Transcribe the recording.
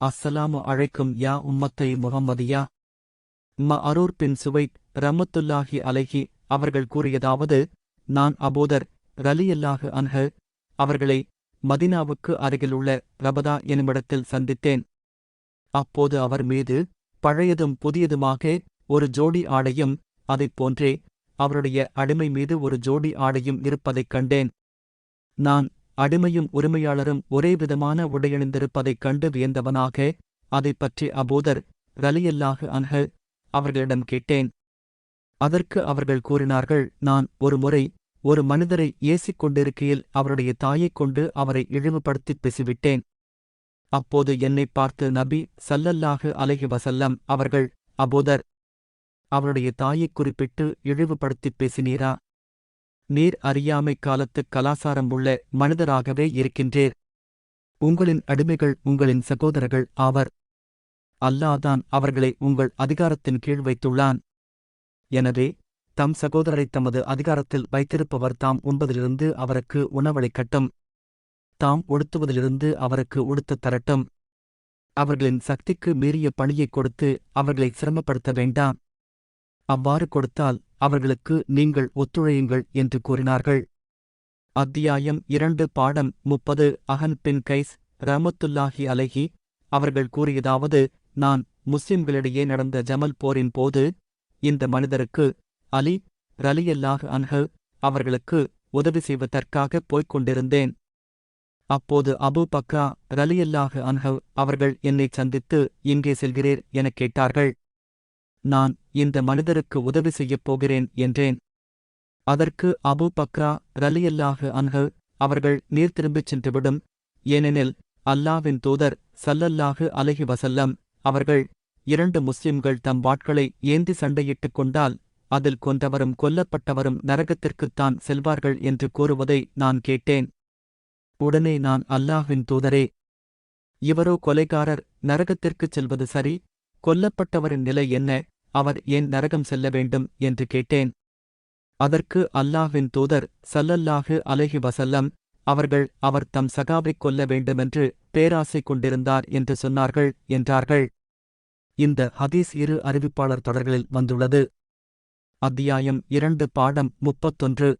அஸ்ஸலாமு அழைக்கும் யா உம்மத்தை முகம்மதியா? ம அரூர் பின் சுவைத் ரமத்துல்லாஹி அலைஹி அவர்கள் கூறியதாவது நான் அபோதர் ரலியல்லாஹு அன்ஹ அவர்களை மதினாவுக்கு அருகிலுள்ள ரபதா எனுமிடத்தில் சந்தித்தேன். அப்போது அவர் மீது பழையதும் புதியதுமாக ஒரு ஜோடி ஆடையும் அதைப் போன்றே அவருடைய அடிமை மீது ஒரு ஜோடி ஆடையும் இருப்பதைக் கண்டேன். நான் அடிமையும் உரிமையாளரும் ஒரே விதமான உடையணிந்திருப்பதைக் கண்டு வியந்தவனாக அதைப் பற்றி அபோதர் ரலியல்லாஹு அன்ஹ அவர்களிடம் கேட்டேன். அதற்கு அவர்கள் கூறினார்கள் நான் ஒரு முறை ஒரு மனிதரை ஏசிக் கொண்டிருக்கையில் அவருடைய தாயைக் கொண்டு அவரை இழிவுபடுத்திப் பேசிவிட்டேன். அப்போது என்னைப் பார்த்து நபி சல்லல்லாஹு அலைஹி வசல்லம் அவர்கள் அபோதர் அவருடைய தாயைக் குறிப்பிட்டு இழிவுபடுத்திப் பேசினீரா? நீர் அறியாமை காலத்துக் கலாசாரம் உள்ள மனிதராகவே இருக்கின்றீர். உங்களின் அடிமைகள் உங்களின் சகோதரர்கள் ஆவர். அல்லாதான் அவர்களை உங்கள் அதிகாரத்தின் கீழ் வைத்துள்ளான். எனவே தம் சகோதரரை தமது அதிகாரத்தில் வைத்திருப்பவர் தாம் உண்பதிலிருந்து அவருக்கு உணவளிக்கட்டும் தாம் ஒடுத்துவதிலிருந்து அவருக்கு உடுத்தத் தரட்டும். அவர்களின் சக்திக்கு மீறிய பணியைக் கொடுத்து அவர்களை சிரமப்படுத்த வேண்டாம். அவ்வாறு கொடுத்தால் அவர்களுக்கு நீங்கள் ஒத்துழையுங்கள் என்று கூறினார்கள். அத்தியாயம் இரண்டு பாடம் முப்பது அகன் பின் கைஸ் ரமத்துல்லாஹி அலஹி. அவர்கள் கூறியதாவது நான் முஸ்லிம்களிடையே நடந்த ஜமல் போரின் போது இந்த மனிதருக்கு அலி ரலியல்லாஹ் அன்ஹ அவர்களுக்கு உதவி செய்வதற்காக போய்க் கொண்டிருந்தேன். அப்போது அபு பக்கா ரலியல்லாஹு அன்ஹவ் அவர்கள் என்னைச் சந்தித்து இங்கே செல்கிறீர்? எனக் கேட்டார்கள். நான் இந்த மனிதருக்கு உதவி செய்யப் போகிறேன் என்றேன். அதற்கு அபு பக்ரா ரலியல்லாஹு அன்ஹு அவர்கள் நீர் திரும்பிச் சென்றுவிடும். ஏனெனில் அல்லாவின் தூதர் சல்லல்லாஹு அலஹி வசல்லம் அவர்கள் இரண்டு முஸ்லிம்கள் தம் வாட்களை ஏந்தி சண்டையிட்டுக் கொண்டால் அதில் கொன்றவரும் கொல்லப்பட்டவரும் நரகத்திற்குத்தான் செல்வார்கள் என்று கூறுவதை நான் கேட்டேன். உடனே நான் அல்லாஹ்வின் தூதரே இவரோ கொலைகாரர் நரகத்திற்குச் செல்வது சரி கொல்லப்பட்டவரின் நிலை என்ன? அவர் ஏன் நரகம் செல்ல வேண்டும் என்று கேட்டேன். அதற்கு அல்லாஹ்வின் தூதர் சல்லல்லாஹு அலைஹி வசல்லம் அவர்கள் அவர் தம் சகாவைக் கொல்ல வேண்டுமென்று பேராசை கொண்டிருந்தார் என்று சொன்னார்கள் என்றார்கள். இந்த ஹதீஸ் இரு அறிவிப்பாளர் தொடர்களில் வந்துள்ளது. அத்தியாயம் இரண்டு பாடம் முப்பத்தொன்று.